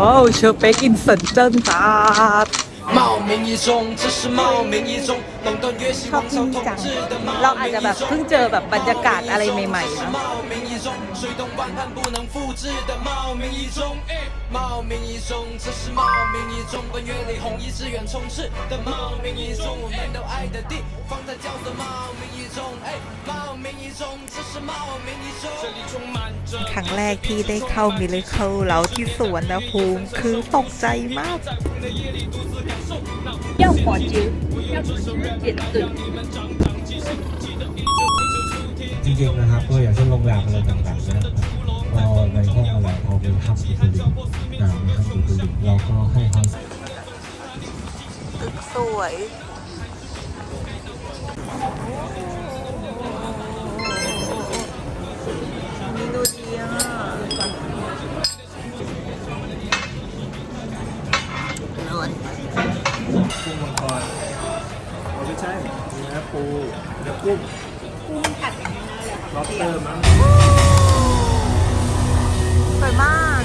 哇哦，小北京神真大。冒名一中，这是冒名一中，垄断越系 ชอบ 王 ที่ 朝 นี่ 统 จัง 治的 เรา 冒 อาจ 名 จะแบบ 一中 เพิ่ง。เจอแบบบรรยากาศอะไรใหม่ๆนะ 冒名一 中，水动万汉不能复制的冒名一中，哎冒名一中，这是冒名一中，本月里红衣志远充斥的冒名一中，我们都爱的地方在叫做冒名一中，哎冒名一中，这是冒名一中，这里充满着 ครั้งแรกที่ได้เข้ามิลเคิลแล้วที่สวนนะภูมิคือตกใจมาก 要火酒，要吃点对。 จริงๆนะครับก็อย่างเช่นโรงแรมอะไรต่างๆเนี่ยนะครับพอในห้องอะไรพอเป็นฮับอิตาลีอ่ามีฮับอิตาลีเราก็ให้เขาตึกสวยนี่ดูดีอะนวลกุ้งมังกรไม่ใช่เนื้อปูเนื้อกุ้งกุ้งผัด ล็อบสเตอร์มั้ง สวยมาก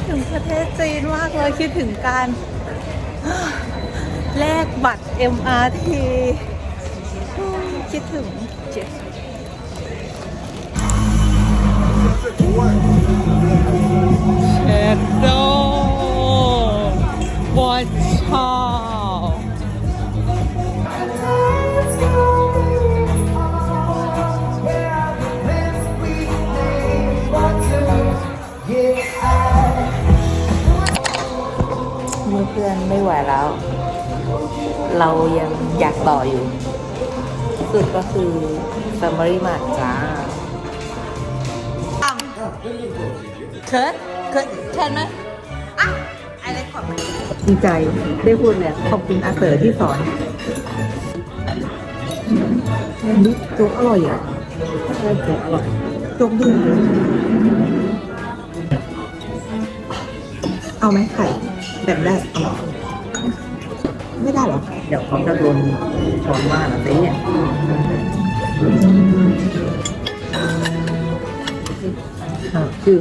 ดถึงประเทศจีนมากเลยคิดถึงการแลกบัตร MRT คิดถึงเจ็บเชดโดวอชา พื่อนๆไม่ไหวแล้ว เรายังอยากต่ออยู่ สุดก็คือ Family Mart จ้าเคิร์ดเคิร์ดเชิญไหมอะไอเล็กขอบดีใจได้พูดเลยขอบคุณอาเต๋อที่สอนนี่โจ๊กอร่อยอะใช่โจ๊กอร่อยโจ๊กดีเอาไหมไข่ แบบแรกเอาไหมไม่ได้เหรอ เดี๋ยวเขาจะโดนช้อนว่านะเต้เนี่ยคือ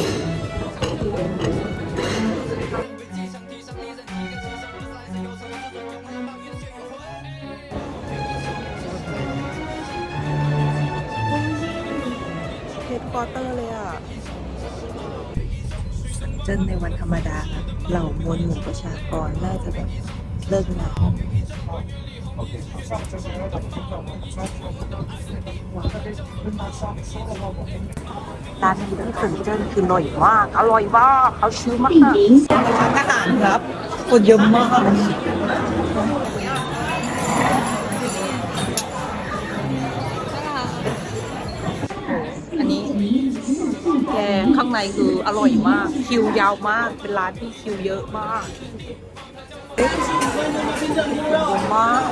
เฮดคอร์เตอร์เลยอะเจนในวันธรรมดา เหล่ามวลหมู่ประชากรน่าจะแบบเลิกงานโอเคร้านนี้ที่เซินเจิ้นคืออร่อยมาก อร่อยมากเขาชื่อมากร้านอาหารครับคนเยอะมาก ข้างในคืออร่อยมาก คิวยาวมาก เป็นร้านที่คิวเยอะมากเยอะมาก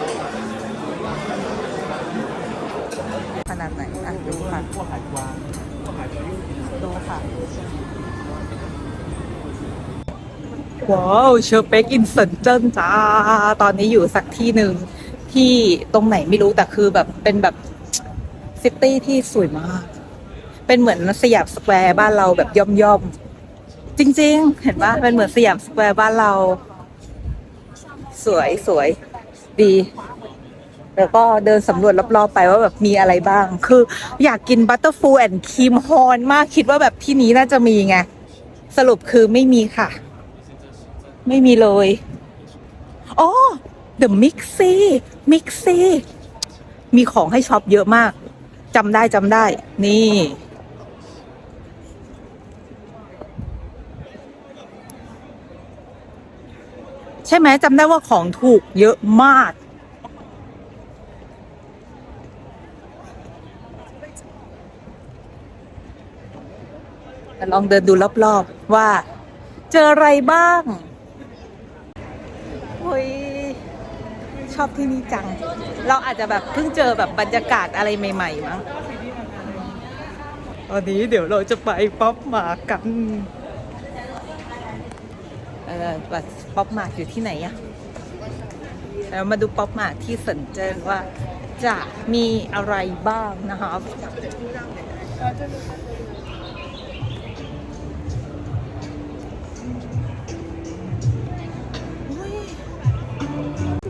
ขนาดไหนอะดูค่ะดูค่ะว้าวเชอร์เปกอินเซนเจิ้นจ้า ตอนนี้อยู่สักที่หนึ่งที่ตรงไหนไม่รู้แต่คือแบบเป็นแบบซิตี้ที่สวยมาก เป็นเหมือนสยามสแควร์บ้านเราแบบย่อมย่อมๆจริง ๆ เห็นปะเป็นเหมือนสยามสแควร์บ้านเรา สวยสวยดี แล้วก็เดินสำรวจรอบๆไปว่าแบบมีอะไรบ้าง คืออยากกินบัตเตอร์ฟูแอนด์ครีมฮอนมากคิดว่าแบบที่นี้น่าจะมีไง สรุปคือไม่มีค่ะ ไม่มีเลยอ๋อ The Mixi Mixi มีของให้ช็อปเยอะมากจำได้จำได้ นี่ ใช่ไหมจำได้ว่าของถูกเยอะมาก แต่ลองเดินดูรอบๆว่า เจออะไรบ้างโอ้ยชอบที่นี่จัง เราอาจจะแบบเพิ่งเจอแบบบรรยากาศอะไรใหม่ๆมั้งตอนนี้เดี๋ยวเราจะไปป๊อปมากัน ป๊อปมาร์อยู่ที่ไหนอะแล้วมาดูป๊อปมาร์ที่สนเจนว่าจะมีอะไรบ้างนะครับ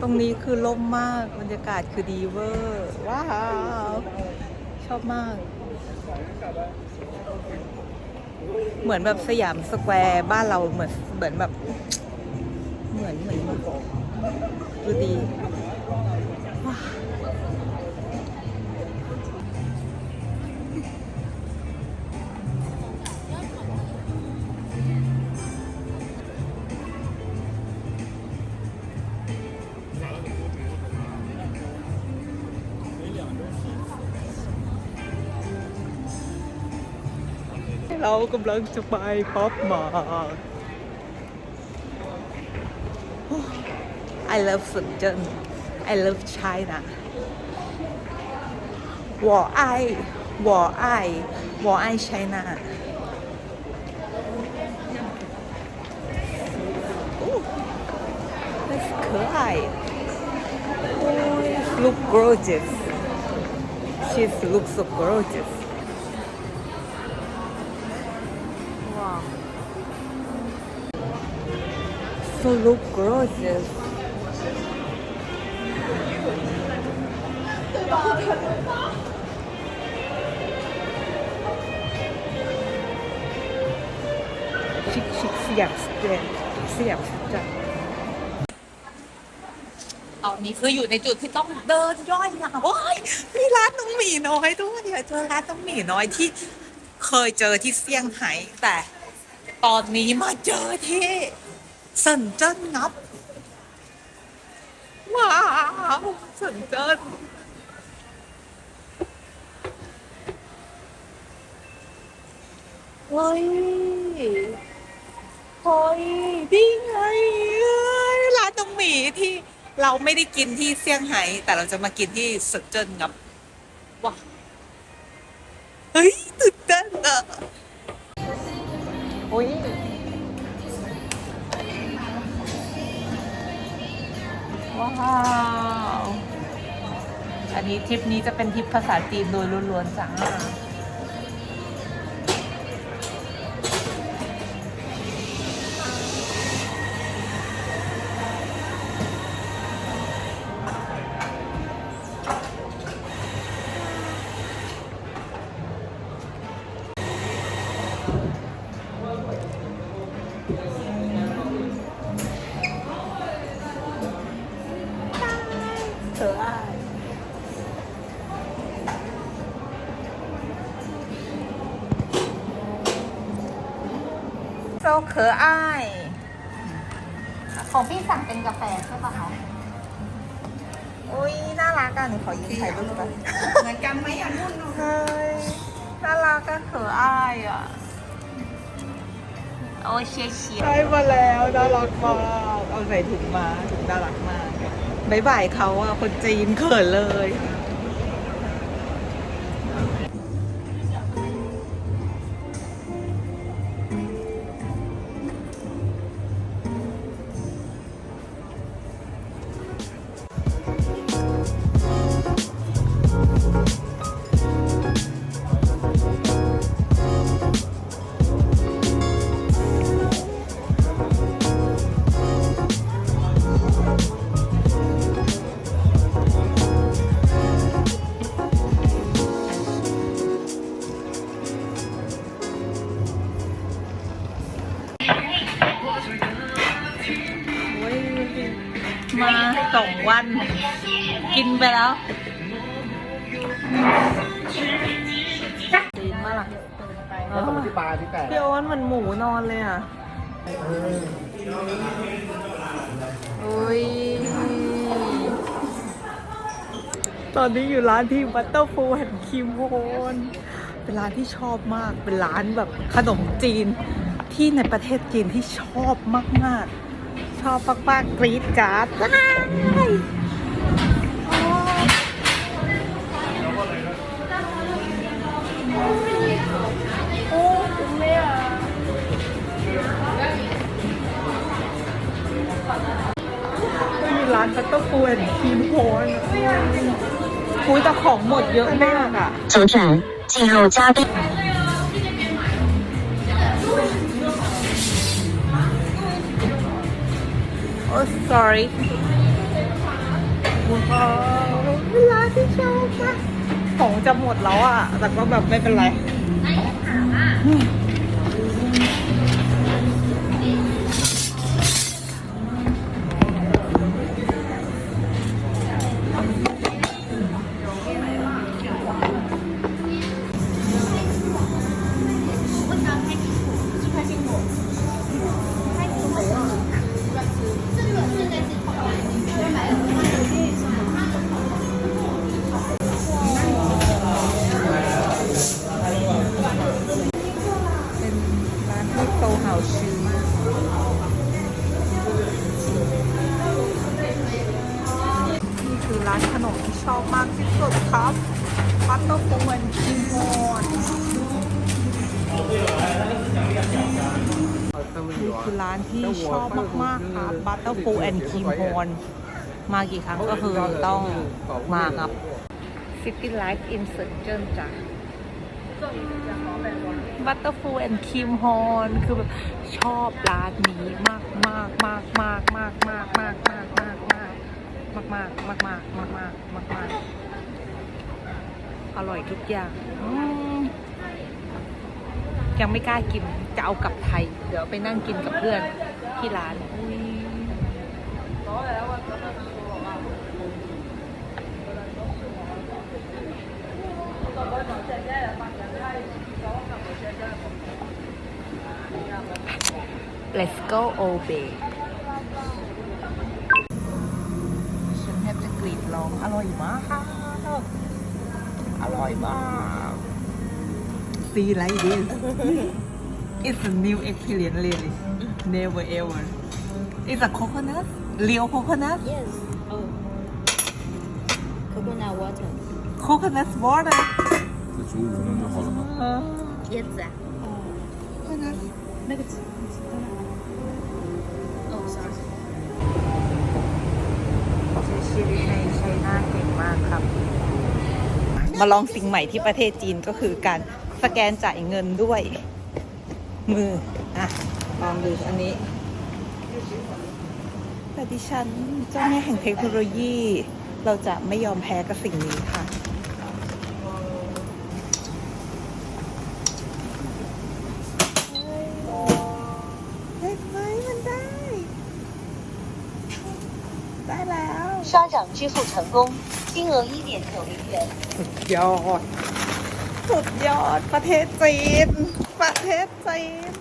ตรงนี้คือล่มมากบรรยากาศคือดีเวอร์ ว้าว ชอบมาก เหมือนแบบสยามสแควร์บ้านเราเหมือนเหมือนแบบ เหมือนเหมือนเมือนดูดี เรากำลังจะไปป๊อปมาร์ I love สุนเจิ้น I love China 我爱我爱我爱 China 哦，that's 可爱 oh, look gorgeous she looks so gorgeous So look gorgeous chic chic สยามสแควร์สยามสแควร์ตอนนี้คืออยู่ในจุดที่ต้องเดินย่อยนะว้ายมีร้านน้องหมีน้อยด้วยเดี๋ยวเจอร้านน้องหมีน้อยที่เคยเจอที่เซี่ยงไฮ้แต่ตอนนี้มาเจอที่ เซินเจิ้นงับ ว้าวเซินเจิ้นเฮ้ยเฮ้ยดีไงเอ้ยร้านตรงหมีที่เราไม่ได้กินที่เซี่ยงไฮ้แต่เราจะมากินที่เซินเจิ้นครับว้าเฮ้ยตื่นเต้นอะโอ้ย ว้าว อันนี้ทริปนี้จะเป็นทริปภาษาจีนโดยล้วนๆจ้า เขออ้าย ของพี่สั่งเป็นกาแฟใช่ปะคะอุ้ยน่ารักอะหนูขอยืมถ่ายรูปไปเหมือนกันไหมอะนุ่นเฮ้ยน่ารักอะเขออ้ายอะ โอ้เชียเชียได้มาแล้วน่ารักมากเอาใส่ถุงมาถุงน่ารักมากบายบายเขาอะคนจีนเขินเลย สองวัน กินไปแล้วดีมากล่ะแล้วสมมติปลาที่แปดพี่โอนเหมือนหมูนอนเลยอะอุ้ยตอนนี้อยู่ร้านที่บัตเตอร์ฟูแห่งคิมโฮนเป็นร้านที่ชอบมาก เป็นร้านแบบขนมจีน ที่ในประเทศจีนที่ชอบมากๆ ชอบปักปักกรีดการ์ดว้ายร้านบัตเอร์ฟูนครีมโคนคุยแต่ของหมดเยอะมากอะเฉยๆจีโร่จ้า วเวลาที่ชอบมากของจะหมดแล้วอะ แต่ก็แบบไม่เป็นไร ครีมโฮนมากี่ครั้งก็คือต้องมาครับ City Life in s u r g e o n จ้ะบัตเตอร์ฟูแอนด์ครีมฮอนคือแบบชอบร้านนี้มากมากมากมากมากมากมากมากมากมากมากมากมากมากมากมากมากอร่อยทุกอย่างอืมยังไม่กล้ากินจะเอากลับไทย เดี๋ยวไปนั่งกินกับเพื่อนที่ร้านอุ๊ย Let's go obey ฉันแทบจะกรีดร้อง อร่อยมากค่ะอร่อยมาก See like this It's a new experience really Never ever It's a coconut Real coconut Yes. Oh. Coconut water. Coconut water 这煮五分钟就好了吗？呃椰子啊。 coconut 那个纸。哦，sorry。 ใช้ชีวิตในไชน่าเก่งมากครับ มาลองสิ่งใหม่ที่ประเทศจีนก็คือการสแกนจ่ายเงินด้วย มือ อ่ะ ลองดูอันนี้ แต่ดิฉันเจ้าแม่แห่งเทคโนโลยี เราจะไม่ยอมแพ้กับสิ่งนี้ค่ะ เห็นไหมมันได้ ได้แล้ว 刷掌支付成功，金额一点九零元。 สุดยอด สุดยอด ประเทศจีน ประเทศจีน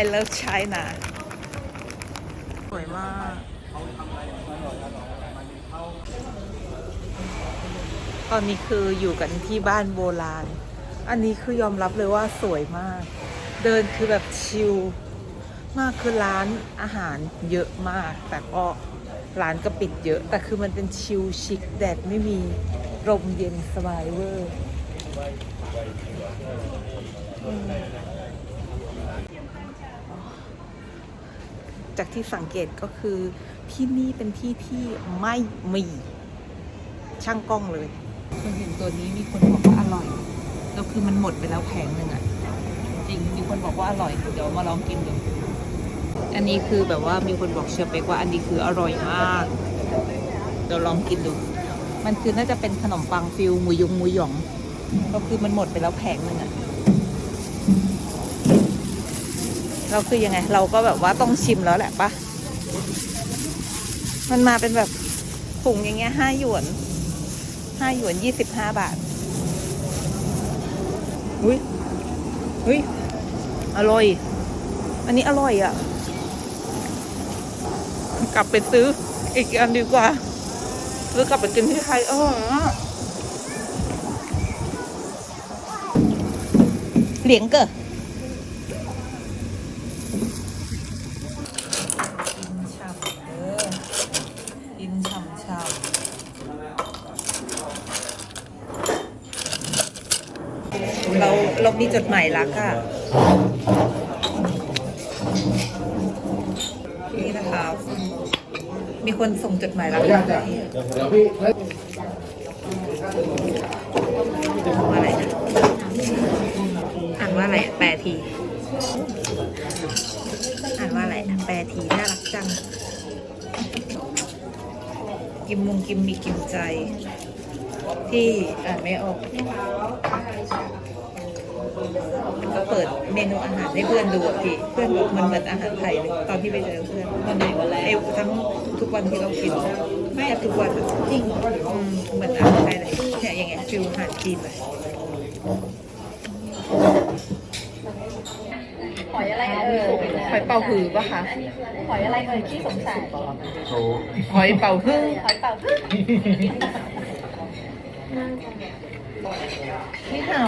I love China ส วยมาก ตอนนี้คืออยู่กันที่บ้านโบราณ อันนี้คือยอมรับเลยว่าสวยมาก เดินคือแบบชิลมากคือร้านอาหารเยอะมาก แต่ก็ร้านก็ปิดเยอะ แต่คือมันเป็นชิลชิคแดดไม่มีลมเย็นสบายเวอร์อืม จากที่สังเกตก็คือที่นี่เป็นที่ที่ไม่มีช่างกล้องเลยมันเห็นตัวนี้มีคนบอกว่าอร่อยแล้วคือมันหมดไปแล้วแผงหนึ่งอะจริงมีคนบอกว่าอร่อยเดี๋ยวมาลองกินดูอันนี้คือแบบว่ามีคนบอกเชอร์เปกว่าอันนี้คืออร่อยมากเดี๋ยวลองกินดู มันคือน่าจะเป็นขนมปังฟิลหมูยงหมูหยอง ก็คือมันหมดไปแล้วแผงหนึ่งอะ เราคือยังไง เราก็แบบว่าต้องชิมแล้วแหละปะมันมาเป็นแบบถุงอย่างเงี้ยห้าหยวนห้าหยวนยี่สิบห้าบาท อุ้ยอุ้ยอร่อย อันนี้อร่อยอะ กลับไปซื้ออีกอันดีกว่า ซื้อกลับไปกินที่ไทยเออเหลียงเกอกินฉ่ำเด้อกินฉ่ำฉ่ำเราเรามี จดหมายรักอะนี่นะคะ มีคนส่งจดหมายรักมาให้ว่าอะไรนะอ่านว่าอะไรแปลที อ่านว่าอะไรนะแปลที น่ารักจัง กิมมุงกิมมีกิมใจ ที่อ่านไม่ออก ก็เปิดเมนูอาหารให้เพื่อนดูอะพี่เพื่อนบอกมันเหมือนอาหารไทยเลยตอนที่ไปเจอเพื่อนวันไหนวันแรกทั้งทุกวันที่เรากินแม่ทุกวันอะจริงอืมเหมือนอาหารไทยเลยเนี่ยอย่างเงี้ยฟิลอาหารจีนเลยหอยอะไรเอ่ยหอยเป่าหือปะคะหอยอะไรเอ่ยที่สงสัยหอยเป่าฮื้อหอยเป่าพึ่งนี่ห่า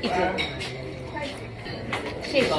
วอีกแล้ว谢谢